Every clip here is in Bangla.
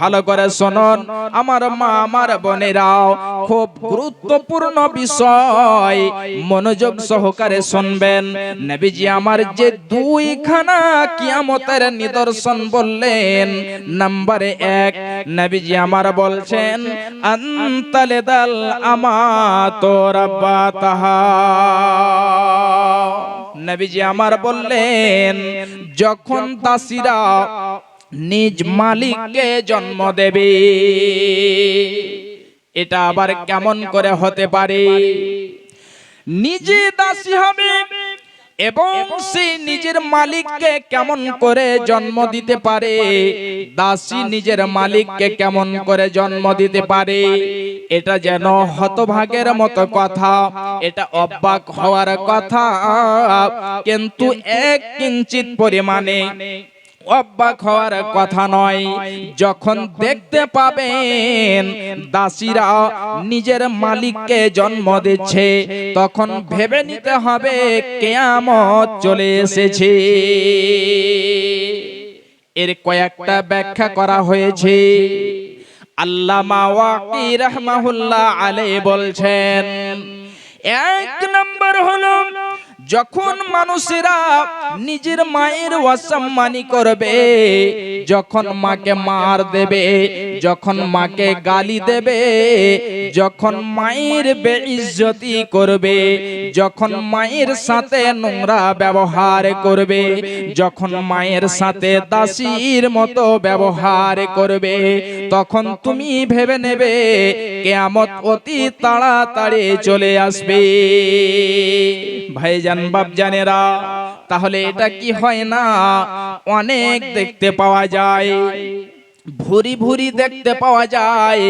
ভালো করে শুনুন। আমার মা, আমার বোনেরাও খুব গুরুত্বপূর্ণ বিষয় মনোযোগ সহকারে শুনবেন। নবীজি আমার যে দুইখানা কিয়ামতের নিদর্শন বললেন, নাম্বারে এক, নবীজি আমার বলছেন, আন্তালে দাল আমা তোর নবীজি আমার বললেন, যখন দাসীরা নিজ মালিককে জন্ম দেবে। এটা আবার কেমন করে হতে পারে? নিজে দাসী হবে এবং সে নিজের মালিককে কেমন করে জন্ম দিতে পারে? দাসী নিজের মালিককে কেমন করে জন্ম দিতে পারে? এটা যেন হতভাগের মতো কথা। এটা অবাক হওয়ার কথা। কিন্তু এক কিঞ্চিত পরিমাণে অবাক হওয়ার কথা নয়। যখন দেখতে পাবেন দাসীরা নিজের মালিককে জন্ম দিচ্ছে, তখন ভেবে নিতে হবে কেয়ামত চলে এসেছে। এর কয়েকটা ব্যাখ্যা করা হয়েছে। আল্লামা ওয়াকি রহমাহুল্লাহ আলাই বলছেন, এক নম্বর যখন মানুষেরা নিজের মায়ের অসম্মানি করবে যখন মাকে মার দেবে যখন মাকে গালি দেবে যখন মায়ের বেইজ্জতি করবে যখন মায়ের সাথে নোংরা ব্যবহার করবে যখন মায়ের সাথে দাসীর মতো ব্যবহার করবে তখন তুমি ভেবে নেবে কেয়ামত অতি তাড়াতাড়ি চলে আসবে। ভাইজান বাপ জানেরা তাহলে এটা কি হয় না? অনেক দেখতে পাওয়া যায়। ভুরি ভুরি দেখতে পাওয়া যায়।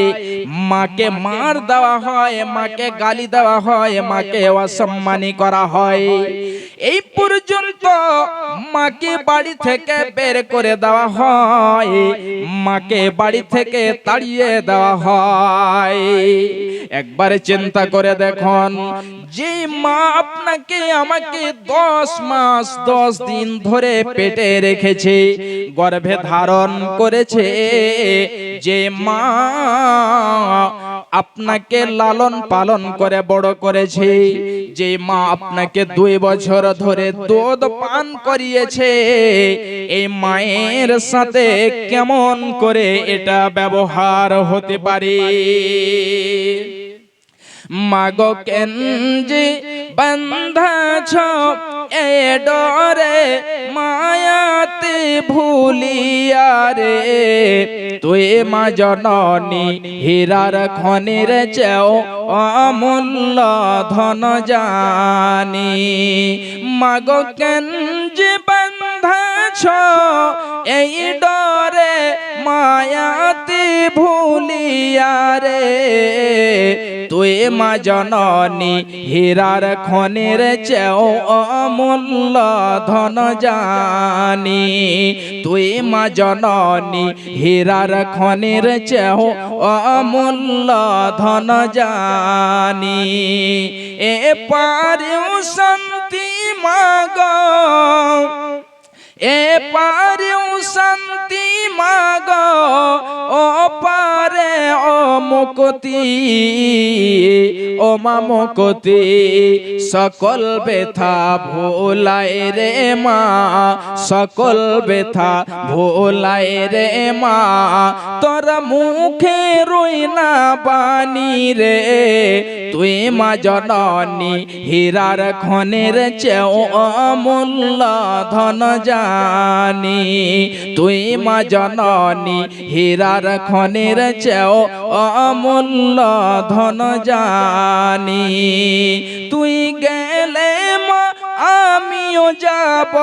মাকে মার দেওয়া হয়, মাকে গালি দেওয়া হয়, মাকে অসম্মানী করা হয়। এই পর্যন্ত মাকে বাড়ি থেকে বের করে দেওয়া হয়, মাকে বাড়ি থেকে তাড়িয়ে দেওয়া হয়। একবারে চিন্তা করে দেখুন যে মা আপনাকে আমাকে দশ মাস, দশ দিন ধরে পেটে রেখেছে, গর্ভে ধারণ করেছে যে মা আপনাকে লালন পালন করে, বড় করেছে। যে মা আপনাকে দুই বছর ধরে দুধ পান করিয়েছে। এই মায়ের সাথে কেমন করে এটা ব্যবহার হতে পারে? মাগো কেঞ্জি বন্ধাছ? এ ডরে মায়াতে ভুলিয়া রে তুই মা জননী হীরার খনির চেও অমূল্য ধন জানি কেন কেঞ্জি বন্ধাছ এই ডরে মায়াতে ভুলিয়া রে। তুই মা জননী, হীরার খনির চেও অমূল্য ধন জানি। তুই মা জননী, হীরার খনির চেও অমূল্য ধন জানি। এ পারিও শান্তি মাগ। এ পারিও শান্তি মাগ, ও পারে ও ও মা সকল ব্যথা ভোলায় রে মা, সকল ব্যথা ভোলায় রে মা। তোর মুখে রই না বাণী রে, তুই মা জননী হীরার খনের চেও অমূল্য ধন জানি, তুই মা জননী, হীরার খনের চেও অমূল্য ধন জানি। তুই গেলে মা, আমিও যাব।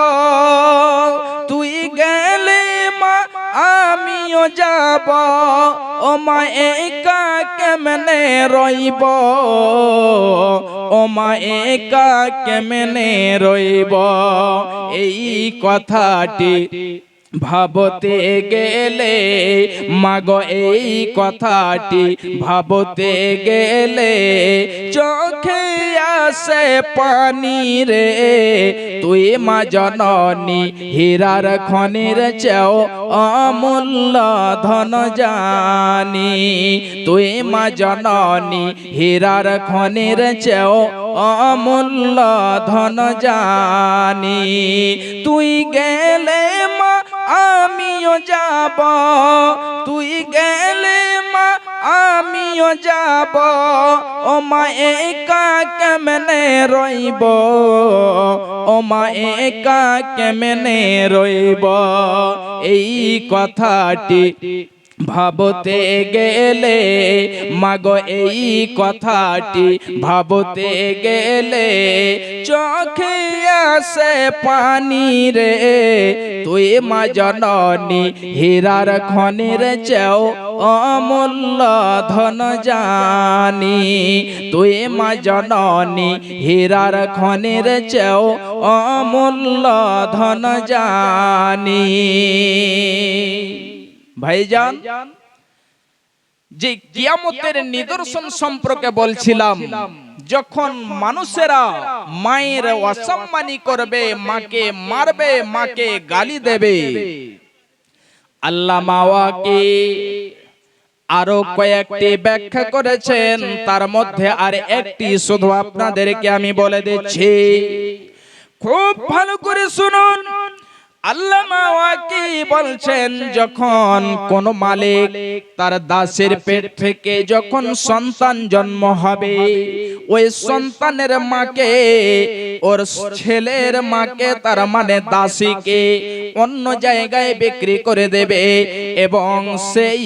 তুই গেলে মা আমিও যাব। ও মা একা কেমনে রইব? ও মা একা কেমনে রইব? এই কথাটি ভাবতে গেলে মাগো এই কথাটি ভাবতে গেলে চোখে আসে পানি রে। তুই মা জননী হীরার খনির চেও অমূল্য ধন জানি। তুই মা জননী হীরার খনির চেও অমূল্য ধন জানি। তুই গেলে আমিও যাব। তুই গেলে মা, আমিও যাব। ও মা, একা কেমনে রইব? ও মা, একা কেমনে রইব? এই কথাটি ভাবতে গেলে, মাগো, এই কথাটি ভাবতে গেলে, চোখে আসে পানি রে। তুই মা জননী, হীরার খনির চেও অমূল্য ধন জানি। তুই মা জননী, হীরার খনির চেও অমূল্য ধন জানি। ভাইজান যে কিয়ামতের নিদর্শন সম্পর্কে বলছিলাম যখন মানুষেরা মায়ের অসম্মানী করবে মাকে মারবে মাকে গালি দেবে। আল্লাহ মাওয়াকে আরও কয়েকটি ব্যাখ্যা করেছেন তার মধ্যে আর একটি শুধু আপনাদেরকে আমি বলে দিচ্ছি। খুব ভালো করে শুনুন। আল্লামা ওয়াকি বলছেন, যখন কোন মালিক তার দাসের পেট থেকে যখন সন্তান জন্ম হবে, ওই সন্তানের মাকে, ওর ছেলের মাকে তার মানে দাসীকে অন্য জায়গায় বিক্রি করে দেবে এবং সেই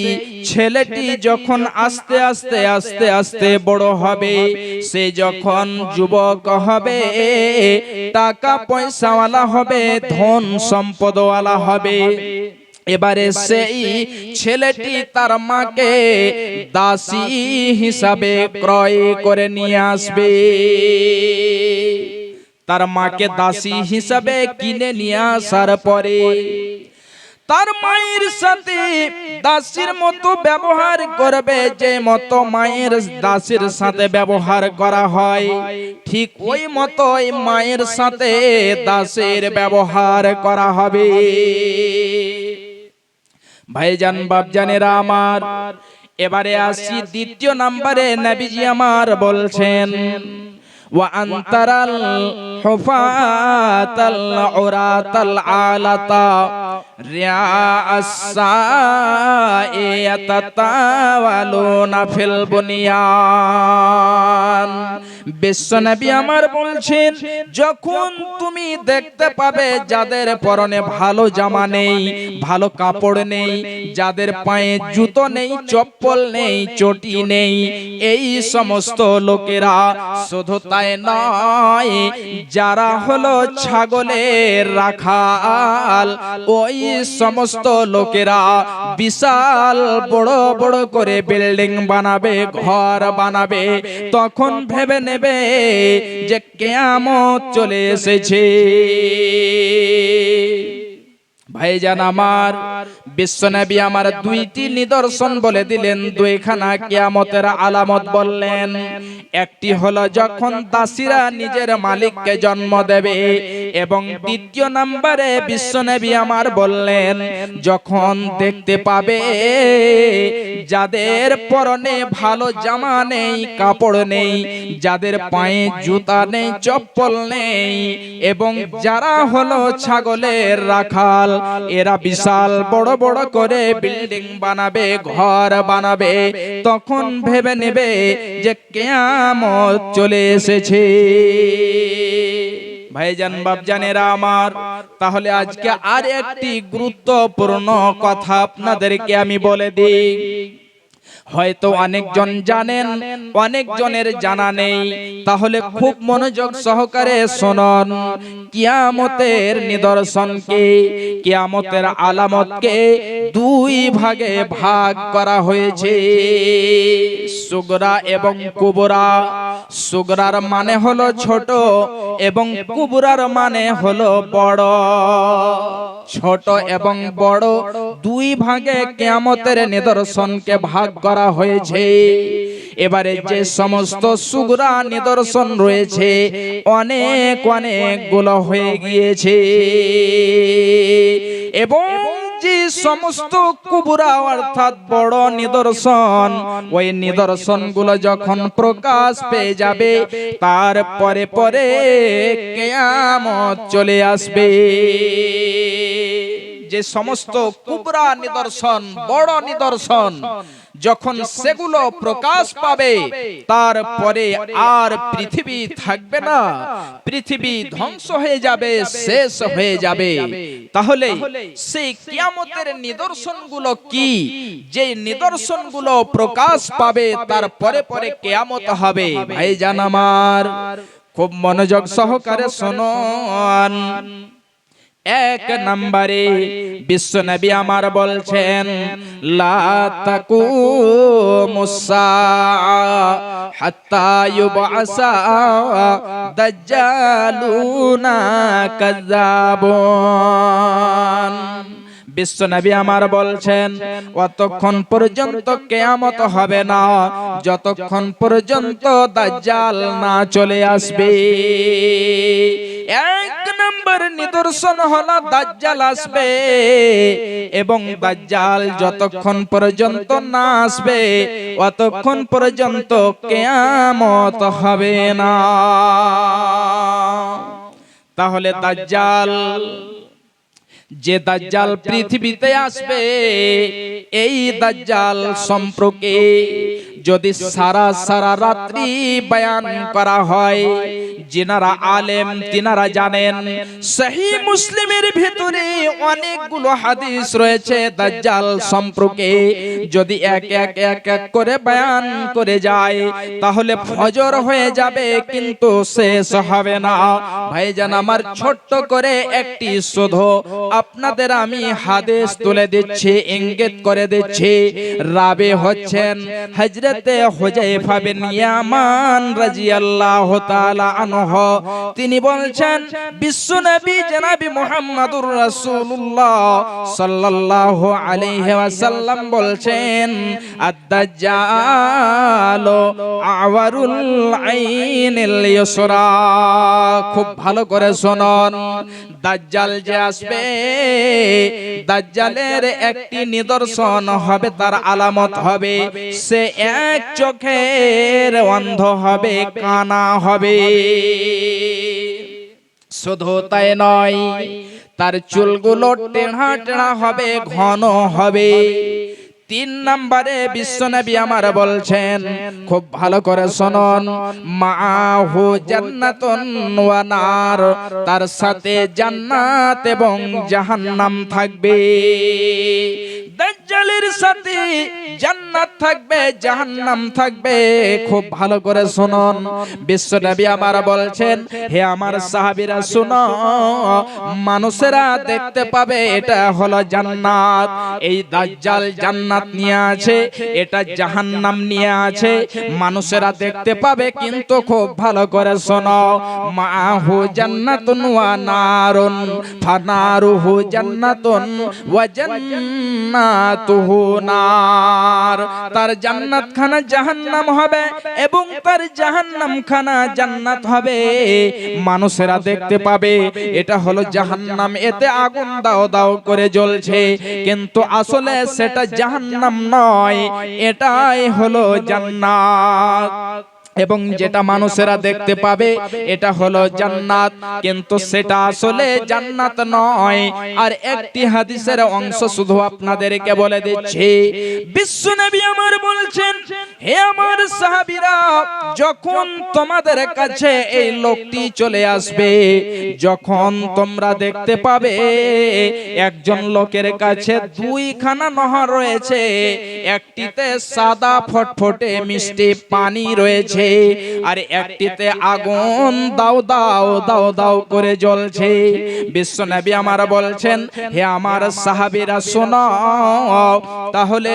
ছেলেটি যখন আস্তে আস্তে আস্তে আস্তে বড় হবে সে যখন যুবক হবে টাকা পয়সাওয়ালা হবে, ধন সম্পদওয়ালা হবে। এবারে সেই ছেলেটি তার মাকে দাসী হিসাবে ক্রয় করে নিয়ে আসবে। তার মাকে দাসী হিসাবে কিনে নিয়ে আসার পরে তার মায়ের সাথে দাসীর মতো ব্যবহার করবে যে মতো মায়ের দাসীর সাথে ব্যবহার করা হয় ঠিক ওই মতো মায়ের সাথে দাসের ব্যবহার করা হবে ভাইজান বাপজানেরা আমার এবারে আসি দ্বিতীয় নাম্বারে নবীজি আমার বলছেন وأن ترى الحفاة العراة العالة বিশ্বনবী আমার বলছেন, যখন তুমি দেখতে পাবে যাদের পরনে ভালো জামা নেই, ভালো কাপড় নেই, যাদের পায়ে জুতো নেই, চপ্পল নেই, চটি নেই, এই সমস্ত লোকেরা শুধু তাই নয়, যারা হলো ছাগলের রাখাল, ওই সমস্ত লোকেরা বিশাল বড় বড় করে বিল্ডিং বানাবে, ঘর বানাবে। তখন ভেবে নেবে যে কেয়ামত চলে এসেছে। ভাইজান আমার, বিশ্বনবী আমার দুইটি নিদর্শন বলে দিলেন, দুইখানা কিয়ামতের আলামত বললেন। একটি হলো যখন দাসীরা নিজের মালিককে জন্ম দেবে এবং দ্বিতীয় নম্বরে বিশ্বনবী আমার বললেন, যখন দেখতে পাবে যাদের পরনে ভালো জামা নেই, কাপড় নেই, যাদের পায়ে জুতা নেই, চপ্পল নেই এবং যারা হলো ছাগলের রাখাল এরা বিশাল, বড় বড় করে বিল্ডিং বানাবে, ঘর বানাবে। তখন ভেবে নেবে যে কেয়ামত চলে এসেছে। ভাইজান বাবজানেরা আমার, তাহলে আজকে আর একটি গুরুত্বপূর্ণ কথা আপনাদেরকে আমি বলে দিই। হয়তো অনেকজন জানেন অনেকজনের জানা নেই। তাহলে খুব মনোযোগ সহকারে শুনুন। কিয়ামতের নিদর্শনকে কিয়ামতের আলামতকে দুই ভাগে ভাগ করা হয়েছে। সুগরা এবং কুবরা। সুগরার মানে হলো ছোট এবং কুবরার মানে হলো বড়। ছোট এবং বড় দুই ভাগে কেয়ামতের নিদর্শনকে ভাগ করা হয়েছে। এবারে যে সমস্ত সুগরা নিদর্শন রয়েছে অনেক অনেকগুলো হয়ে গিয়েছে। এবং যে সমস্ত কুবুরা অর্থাৎ বড় নিদর্শন ওই নিদর্শনগুলো যখন প্রকাশ পেয়ে যাবে তারপরে পরে কেয়ামত চলে আসবে। যে সমস্ত কুবরা নিদর্শন বড় নিদর্শন যখন সেগুলো প্রকাশ পাবে তারপরে আর পৃথিবী থাকবে না পৃথিবী ধ্বংস হয়ে যাবে শেষ হয়ে যাবে। তাহলে সেই কিয়ামতের নিদর্শনগুলো কি? যে নিদর্শনগুলো প্রকাশ পাবে তারপরে পরে পরে কেয়ামত হবে। ভাই জান আমার খুব মনোযোগ সহকারে শোনন এক নম্বরে বিশ্ব নবী আমার বলছেন লা তাকু মুসা হাত্তা ইউবাসা দাজ্জালুনা কাযাবুন. বিশ্ব নবী আমার বলছেন অতক্ষণ পর্যন্ত কেয়ামত হবে না যতক্ষণ পর্যন্ত দাজ্জাল না চলে আসবে। এক নম্বর নিদর্শন হলো দাজ্জাল আসবে এবং দাজ্জাল যতক্ষণ পর্যন্ত না আসবে অতক্ষণ পর্যন্ত কেয়ামত হবে না। তাহলে দাজ্জাল যে দাজ্জাল পৃথিবীতে আসবে এই দাজ্জাল সম্পর্কে যদি সারা সারা রাত্রি বয়ান করা হয় যেনারা আলেম তিনারা জানেন সহি মুসলিমের ভিতরে অনেকগুলো হাদিস রয়েছে দাজ্জাল সম্পর্কে। যদি এক এক এক এক করে বয়ান করে যায় তাহলে ফজর হয়ে যাবে কিন্তু শেষ হবে না। ভাইজান আমার ছোট্ট করে একটি শুধু। আপনাদের আমি হাদিস তুলে দিচ্ছি ইঙ্গিত করে দিচ্ছি। রাবে হচ্ছেন হজরতে হুজাইফা বিন ইয়ামান রাদিয়াল্লাহু তাআলা আনহু। তিনি বলছেন বিশ্বনবী জনাবি মুহাম্মদুর রাসূলুল্লাহ সাল্লাল্লাহু আলাইহি ওয়াসাল্লাম বলছেন আদ-দাজ্জাল আওয়ারুল আইনিল ইউসরা। খুব ভালো করে শুনুন। দাজ্জাল যে আসবে দাজ্জালের একটি নিদর্শন হবে তার আলামত হবে। সে এক চোখের অন্ধ হবে, কানা হবে। শুধু তাই নয়, তার চুলগুলো টেढ़া টেढ़া হবে, ঘন হবে। তিন নম্বরে বিশ্বনবী আমার বলছেন, খুব ভালো করে শুনুন, মাহু জান্নাতুন ওয়া নার, তার সাথে জান্নাত এবং জাহান্নাম থাকবে। সাথে, জান্নাত থাকবে, জাহান্নাম থাকবে। খুব ভালো করে শুনুন। বিশ্বনবী বলছেন, হে আমার সাহাবীরা মানুষেরা দেখতে পাবে, এটা হলো জান্নাত। এই দাজ্জাল জান্নাত নিয়ে আছে, এটা জাহান্নাম নিয়ে আছে। মানুষেরা দেখতে পাবে, কিন্তু খুব ভালো করে শোনো। মাহু জান্নাতুন ওয়া নারুন, ফানারুহু জান্নাতুন ওয়া জান্নাতুহু। নার। তার জান্নাত খানা জাহান্নাম হবে এবং তার জাহান্নাম খানা জান্নাত হবে। মানুষেরা দেখতে পাবে, এটা হলো জাহান্নাম। এতে আগুন দাও দাও করে জ্বলছে। কিন্তু আসলে সেটা জাহান্নাম নয়, এটাই হলো জান্নাত। এবং যেটা মানুষেরা দেখতে পাবে এটা হলো জান্নাত। কিন্তু সেটা আসলে জান্নাত নয়। আর একটি হাদিসের অংশ শুধু আপনাদেরকে বলে দিচ্ছি। বিশ্বনবী আমার বলছেন হে আমার সাহাবীরা যখন তোমাদের কাছে এই লোকটি চলে আসবে যখন তোমরা দেখতে পাবে একজন লোকের কাছে দুইখানা নহর রয়েছে একটিতে সাদা ফটফটে মিষ্টি পানি রয়েছে আর একটিতে আগুন, দাও দাও দাও দাও করে জ্বলছে। বিশ্ব নবী আমার বলছেন, হে আমার সাহাবিরা, শোনাও। তাহলে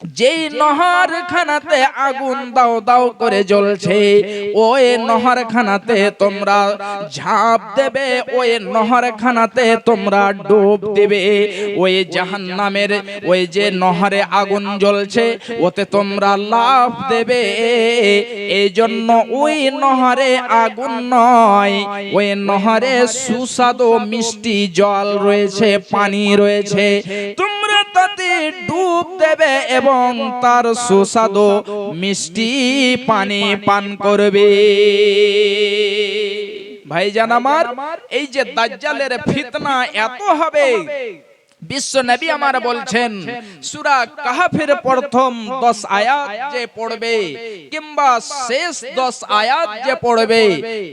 যেই নহর খানাতে আগুন দাও দাও করে জ্বলছে, ওই নহর খানাতে তোমরা ঝাঁপ দেবে, ওই নহর খানাতে তোমরা ডুব দেবে। ওই জাহান্নামের, ওই যে নহরে আগুন জ্বলছে, ওতে তোমরা লাভ দেবে। এই জন্য ওই নহরে আগুন নয়, ওই নহরে সুস্বাদু মিষ্টি জল রয়েছে, পানি রয়েছে। তোমরা তাতে ডুব দেবে এবং তার সুস্বাদু মিষ্টি পানি পান করবে। ভাইজান আমার এই যে দাজ্জালের ফিতনা এত হবে বিশ্ব নবী আমার বলছেন, সূরা কাহাফের প্রথম 10 আয়াত যে পড়বে কিংবা শেষ 10 আয়াত যে পড়বে,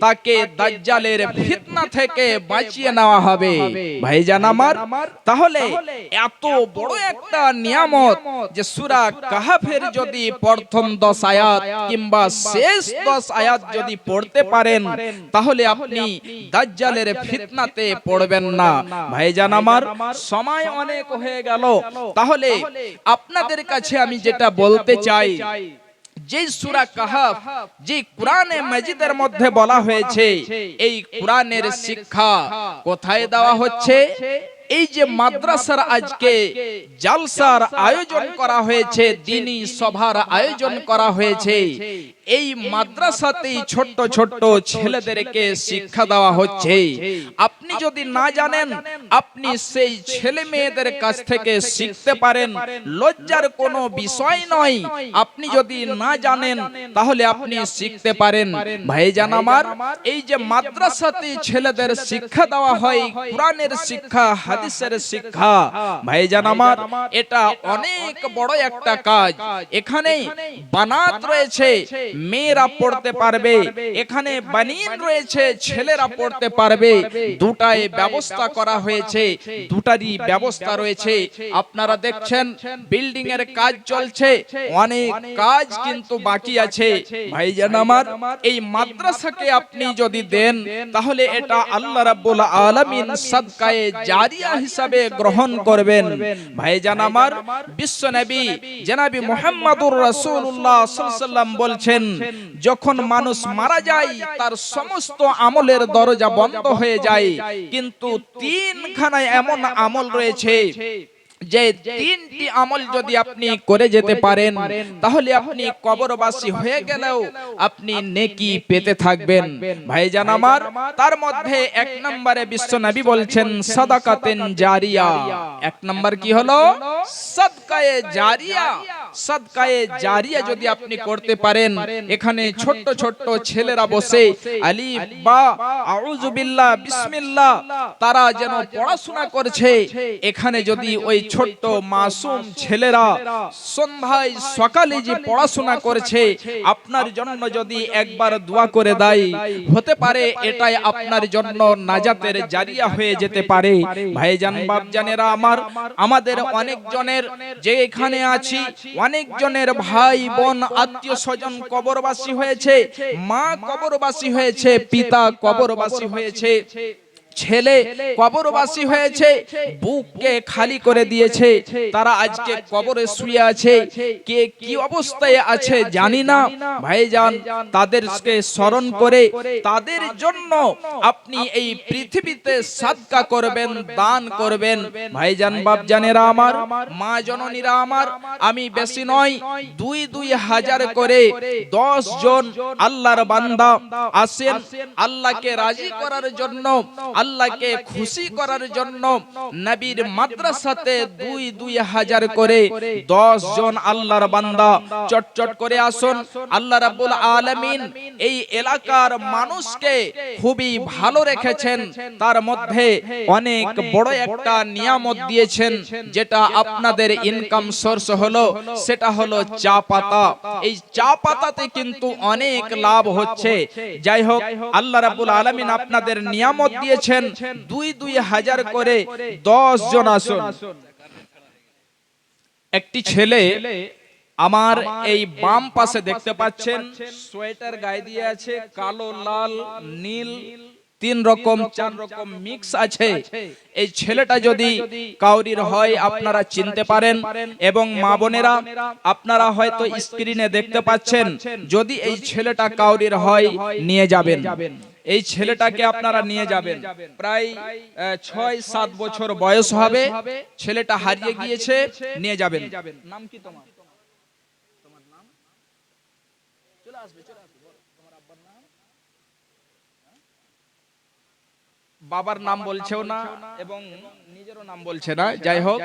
তাকে দাজ্জালের ফিতনা থেকে বাঁচিয়ে নেওয়া হবে। ভাইজান আমার, তাহলে এত বড় একটা নিয়ামত যে সূরা কাহাফের যদি প্রথম 10 আয়াত কিংবা শেষ 10 আয়াত যদি পড়তে পারেন, তাহলে আপনি দাজ্জালের ফিতনাতে পড়বেন না। ভাইজান আমার, সময় অনেক হয়ে গেল। তাহলে আপনাদের কাছে আমি যেটা বলতে চাই যে সুরা কাহাফ যে কোরআনে মজিদের মধ্যে বলা হয়েছে এই কোরআনের শিক্ষা কোথায় দেওয়া হচ্ছে? এই যে মাদ্রাসার আজকে জালসার আয়োজন করা হয়েছে দিনী সভার আয়োজন করা হয়েছে। এই মাদ্রাসাতেই ছোট্ট ছোট্ট ছেলেদেরকে শিক্ষা দেওয়া হচ্ছে। আপনি যদি না জানেন আপনি সেই ছেলে মেয়েদের কাছ থেকে শিখতে পারেন। লজ্জার কোনো বিষয় নয়। আপনি যদি না জানেন তাহলে আপনি শিখতে পারেন। ভাইজান আমার এই যে মাদ্রাসাতে ছেলেদের শিক্ষা দেওয়া হয় কোরআনের শিক্ষা হাদিসের শিক্ষা। ভাইজান আমার, এটা অনেক বড় একটা কাজ। এখানে বানাত রয়েছে, মেয়েরা পড়তে পারবে। এখানে বানিন রয়েছে, ছেলেরা পড়তে পারবে। দুটায় ব্যবস্থা করা হয়েছে, দুটারই ব্যবস্থা রয়েছে। আপনারা দেখছেন বিল্ডিং এর কাজ চলছে, অনেক কাজ কিন্তু বাকি আছে। ভাইজান আমার, এই মাদ্রাসাকে আপনি যদি দেন, তাহলে এটা আল্লাহ রাব্বুল আলামিন সাদকায়ে জারিয়া হিসাবে গ্রহণ করবেন। ভাইজান আমার বিশ্ব নবী জেনাবি মোহাম্মদুর রাসূলুল্লাহ সাল্লাম বলছেন, যখন মানুষ মারা যায়, তার সমস্ত আমলের দরজা বন্ধ হয়ে যায়। কিন্তু তিনখানায় এমন আমল রয়েছে যে তিনটি আমল যদি আপনি করে যেতে পারেন, তাহলে আপনি কবরবাসী হয়ে গেলেও আপনি নেকি পেতে থাকবেন। ভাইজান আমার, তার মধ্যে এক নম্বরে বিশ্ব বলছেন, সাদাকাতেন জারিয়া। এক নম্বর কি হলো? সদকায়ে জারিয়া। সদকায়ে জারিয়া যদি আপনি করতে পারেন, এখানে ছোট্ট ছোট্ট ছেলেরা বসে আলিফ বা আউযু বিল্লাহ, বিসমিল্লাহ, তারা যেন পড়াশোনা করছে, এখানে যদি ওই ছোট্ট মাসুম ছেলেরা সন্ধ্যায় সকালে যে পড়াশোনা করছে আপনার জন্য যদি একবার দোয়া করে দেয় হতে পারে এটাই আপনার জন্য নাজাতের জারিয়া হয়ে যেতে পারে। ভাইজান বাপজানেরা আমার আমাদের অনেক জনের যে এখানে আছি অনেক জনের ভাই বোন আত্মীয় স্বজন কবরবাসী হয়েছে মা কবরবাসী হয়েছে পিতা কবরবাসী হয়েছে। ছেলে কবরবাসী হয়েছে, বুককে খালি করে দিয়েছে, তারা আজকে কবরে শুয়ে আছে, কে কি অবস্থায় আছে জানি না। ভাইজান, তাদেরকে স্মরণ করে, তাদের জন্য আপনি এই পৃথিবীতে সাদকা করবেন, দান করবেন। ভাইজান, বাপজানেরা আমার, মা জননীরা আমার, আমি বেশি নয়, দুই দুই হাজার করে দশ জন আল্লাহর বান্দা আসেন আল্লাহকে রাজি করার জন্য আল্লাহকে খুশি করার জন্য নবীর মাদ্রাসাতে দুই দুই হাজার করে দশ জন আল্লাহর বান্দা চটচট করে আসুন। আল্লাহ রাব্বুল আলামিন এই এলাকার মানুষকে খুবই ভালো রেখেছেন। তার মধ্যে অনেক বড় একটা নিয়ামত দিয়েছেন যেটা আপনাদের ইনকাম সোর্স হলো সেটা হলো চা পাতা। এই চা পাতাতে কিন্তু অনেক লাভ হচ্ছে। যাই হোক আল্লাহ রাব্বুল আলামিন আপনাদের নিয়ামত দিয়েছেন। দুই দুই হাজার করে দশ জন আসুন। একটি ছেলে আমার এই বাম পাশে দেখতে পাচ্ছেন, সোয়েটার গায়ে দিয়ে আছে, কালো, লাল, নীল, তিন রকম, চার রকম মিক্স আছে। এই ছেলেটা যদি কাউরির হয়, আপনারা চিনতে পারেন এবং মা বোনেরা, আপনারা হয়তো স্ক্রিনে দেখতে পাচ্ছেন, যদি এই ছেলেটা কাউরির হয়, নিয়ে যাবেন। এই ছেলেটাকে আপনারা নিয়ে যাবেন। প্রায় ছয় সাত বছর বয়স হবে। ছেলেটা হারিয়ে গিয়েছে নিয়ে যাবেন। নাম কি তোমার? তোমার নাম? চলে আসবে চলে আসবে তোমার আব্বার নাম? বাবার নাম বলছেও না এবং নিজেরও নাম বলছে না। যাই হোক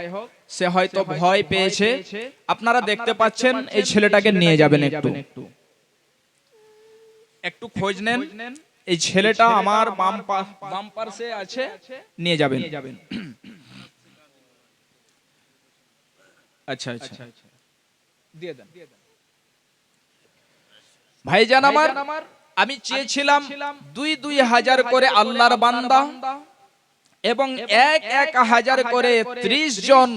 সে হয়তো ভয় পেয়েছে। আপনারা দেখতে পাচ্ছেন এই ছেলেটাকে নিয়ে যাবেন একটু। একটু। খোঁজ নেন। এই ছেলেটা আমার বাম পা- বাম পাশে আছে নিয়ে যাবেন। আচ্ছা আচ্ছা। দিয়ে দেন। ভাইজান আমার আমি চেয়েছিলাম দুই দুই হাজার করে আল্লাহর বান্দা এবং এক এক হাজার করে ত্রিশ জন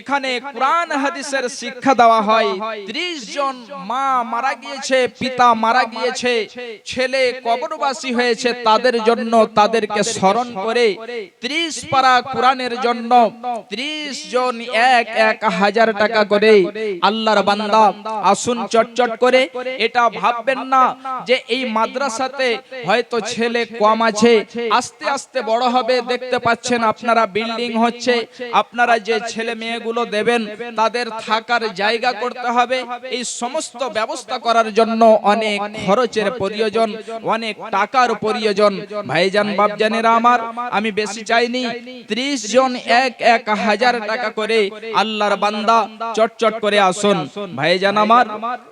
এখানে কোরআন হাদিসের শিক্ষা দেওয়া হয়। ত্রিশ জন মা মারা গিয়েছে পিতা মারা গিয়েছে ছেলে কবরবাসী হয়েছে তাদের জন্য তাদেরকে স্মরণ করে ত্রিশ পারা কোরআনের জন্য ত্রিশ জন এক এক হাজার টাকা করে আল্লাহর বান্দা আসুন চটচট করে। এটা ভাববেন না যে এই মাদ্রাসাতে হয়তো ছেলে কম আছে। আস্তে আস্তে বড় হবে দেখতে পাচ্ছেন আপনারা বিল্ডিং হচ্ছে। আপনারা যে ছেলে মেয়েগুলো দেবেন, তাদের থাকার জায়গা করতে হবে। এই সমস্ত ব্যবস্থা করার জন্য অনেক খরচের প্রয়োজন, অনেক টাকার প্রয়োজন। ভাইজান, বাপজানেরা আমার, আমি বেশি চাইনি। ত্রিশ জন এক এক হাজার টাকা করে আল্লাহর বান্দা চটচট করে আসুন। ভাইজান আমার,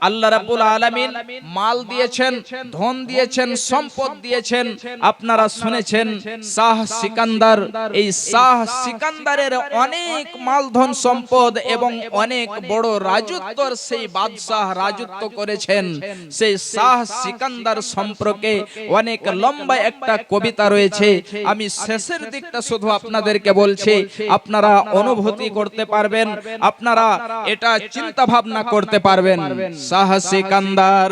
আল্লাহ রাব্বুল আলামিন মাল দিয়েছেন, ধন দিয়েছেন, সম্পদ দিয়েছেন। আপনারা শুনেছেন, শাহ সিকান্দার, এই শাহ সিকান্দারের অনেক মাল ধন সম্পদ এবং অনেক বড় রাজত্বর সেই বাদশাহ রাজত্ব করেছেন। সেই শাহ সিকান্দার সম্পর্কে অনেক লম্বা একটা কবিতা রয়েছে। আমি শেষের দিকটা শুধু আপনাদেরকে বলছি, আপনারা অনুভূতি করতে পারবেন, আপনারা এটা চিন্তা ভাবনা করতে পারবেন। শাহ সিকান্দার।